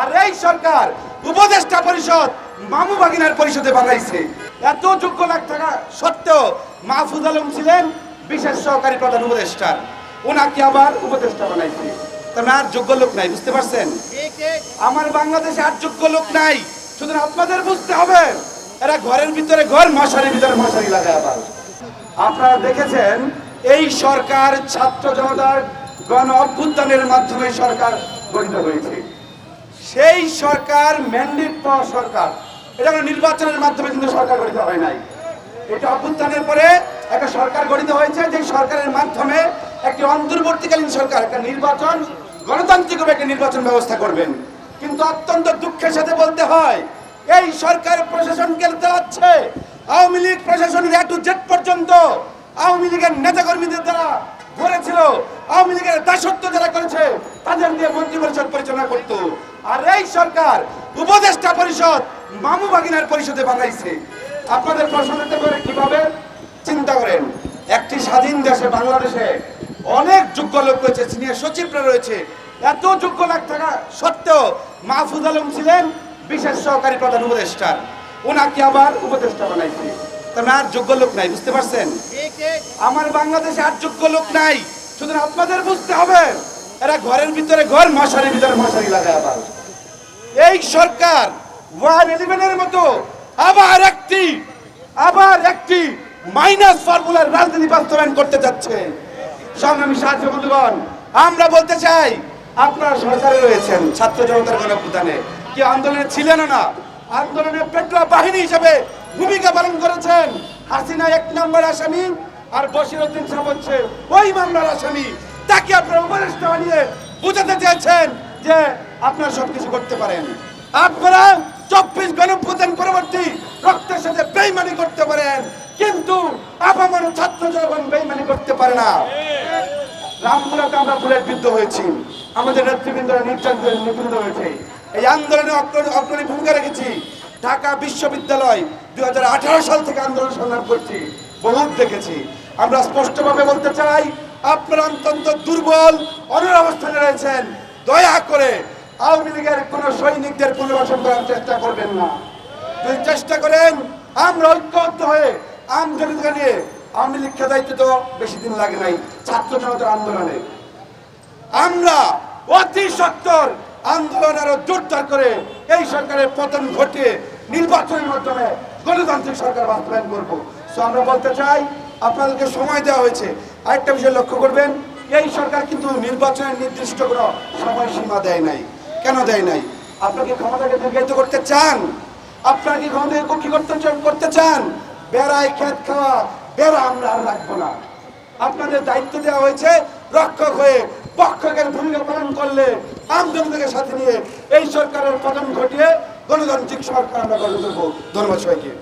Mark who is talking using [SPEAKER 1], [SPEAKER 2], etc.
[SPEAKER 1] আর এই সরকার উপদেষ্টা পরিষদ মামু বাগিনার পরিষদে বানাইছে। এত যোগ্য লাখ টাকা সত্ত্বেও মাহফুজ আলম ছিলেন বিশেষ সহকারী প্রধান উপদেষ্টার ওনাকে আবার উপদেষ্টা বানাইছে। তার আর যোগ্য লোক নাই, বুঝতে পারছেন? আমার বাংলাদেশে আর যোগ্য লোক নাই। সুতরাং আপনাদের বুঝতে হবে, এরা ঘরের ভিতরে ঘর, মশারির ভিতরে মশারি লাগায় আবার। আপনারা দেখেছেন, এই সরকার ছাত্র জনতার গণ অভ্যুত্থানের মাধ্যমে সরকার গঠিত হয়েছে। সেই সরকার ম্যান্ডেট পাওয়া সরকার। এটা কোনো নির্বাচনের মাধ্যমে কিন্তু সরকার গঠিত হয় নাই। এটা অভ্যুত্থানের পরে একটা সরকার গঠিত হয়েছে যে সরকারের মাধ্যমে একটি অন্তর্বর্তীকালীন সরকার, একটা নির্বাচন গণতান্ত্রিকভাবে একটা নির্বাচন ব্যবস্থা করবেন। কিন্তু অত্যন্ত দুঃখের সাথে বলতে হয়, এই সরকার প্রশাসনকে চালাচ্ছে আওয়ামী লীগ প্রশাসনের এ টু পর্যন্ত আওয়ামী লীগের নেতাকর্মীদের দ্বারা করেছিল আওয়ামী লীগের দাসত্ব যারা করেছে তাদের দিয়ে মন্ত্রী পরিষদ পরিচালনা করত। আর এই সরকার উপদেষ্টা পরিষদ মামু বাগিনার পরিষদে বানাইছে। আপনাদের প্রশ্ন পারে কীভাবে? চিন্তা করেন একটি স্বাধীন দেশে বাংলাদেশে অনেক যোগ্য লোক রয়েছে সিনিয়র সচিবরা রয়েছে। এত যোগ্য লাখ টাকা সত্ত্বেও মাহফুজ আলম ছিলেন বিশেষ সহকারী প্রধান উপদেষ্টার ওনাকে আবার উপদেষ্টা বানাইছে। তার আর যোগ্য লোক নাই বুঝতে পারছেন? আমার বাংলাদেশে আর যোগ্য লোক নাই। সুতরাং আপনাদের বুঝতে হবে, এরা ঘরের ভিতরে ঘর, মশারির ভিতরে মশারি লাগায় আবার। এই সরকার ওয়ান ইলেভেনের মতো আবার একটি আবার একটি মাইনাস ফর্মুলার রাজনীতি বাস্তবায়ন করতে যাচ্ছে। সংগ্রামী সাহায্য বন্ধুগণ, আমরা বলতে চাই, আপনারা সরকারে রয়েছেন, ছাত্র জনতার গণপ্রদানে কি আন্দোলনে ছিলেন না, আন্দোলনে পেট্রোল বাহিনী হিসেবে ভূমিকা পালন করেছেন। হাসিনা এক নম্বর আসামি আর বশির উদ্দিন সাহেব হচ্ছে ওই মামলার আসামি। তাকে আপনারা উপদেষ্টা বানিয়ে বুঝাতে চেয়েছেন যে আপনারা সবকিছু করতে পারেন। আপনারা চব্বিশ গণপ্রদান পরবর্তী রক্তের সাথে বেইমানি করতে পারেন, কিন্তু আপামর ছাত্র যখন বেইমানি করতে পারে না। রামপুরাতে আমরা বুলেট বিদ্ধ হয়েছি। আমাদের নেতৃবৃন্দরা নির্যাতন নিবৃন্দ হয়েছে। এই আন্দোলনে অগ্রণী ভূমিকা রেখেছি। ঢাকা বিশ্ববিদ্যালয় দুই হাজার আঠারো সাল থেকে আন্দোলন সংগ্রাম করছি। বহুত দেখেছি। আমরা স্পষ্টভাবে বলতে চাই, আপনারা অত্যন্ত দুর্বল অনর অবস্থানে রয়েছেন। দয়া করে আওয়ামী লীগের কোন সৈনিকদের পুনর্বাসন করার চেষ্টা করবেন না। যদি চেষ্টা করেন, আমরা ঐক্যবদ্ধ হয়ে আমজনতা নিয়ে আওয়ামী লীগ দায়িত্ব তো বেশি দিন লাগে নাই, ছাত্র জনতার আন্দোলনে। আমরা অতি সত্তর আন্দোলন আরও জোরদার করে এই সরকারের পতন ঘটিয়ে নির্বাচনের মাধ্যমে গণতান্ত্রিক সরকার বাস্তবায়ন করব। আমরা বলতে চাই আপনাদেরকে সময় দেওয়া হয়েছে। আরেকটা বিষয় লক্ষ্য করবেন, এই সরকার কিন্তু নির্বাচনের নির্দিষ্ট কোনো সময়সীমা দেয় নাই। কেন দেয় নাই? আপনাকে ক্ষমতাকে দীর্ঘায়িত করতে চান আপনারা কি ক্ষমতাকে কক্ষি করতে করতে চান, বেড়ায় খেত খাওয়া, বেড়া আমরা আর রাখব না। আপনাদের দায়িত্ব দেওয়া হয়েছে, রক্ষক হয়ে পক্ষকের ভূমিকা পালন করলে আমজনতাকে সাথে নিয়ে এই সরকারের পতন ঘটিয়ে গণতান্ত্রিক সরকার আমরা গঠন করব ধন্যবাদ সবাইকে।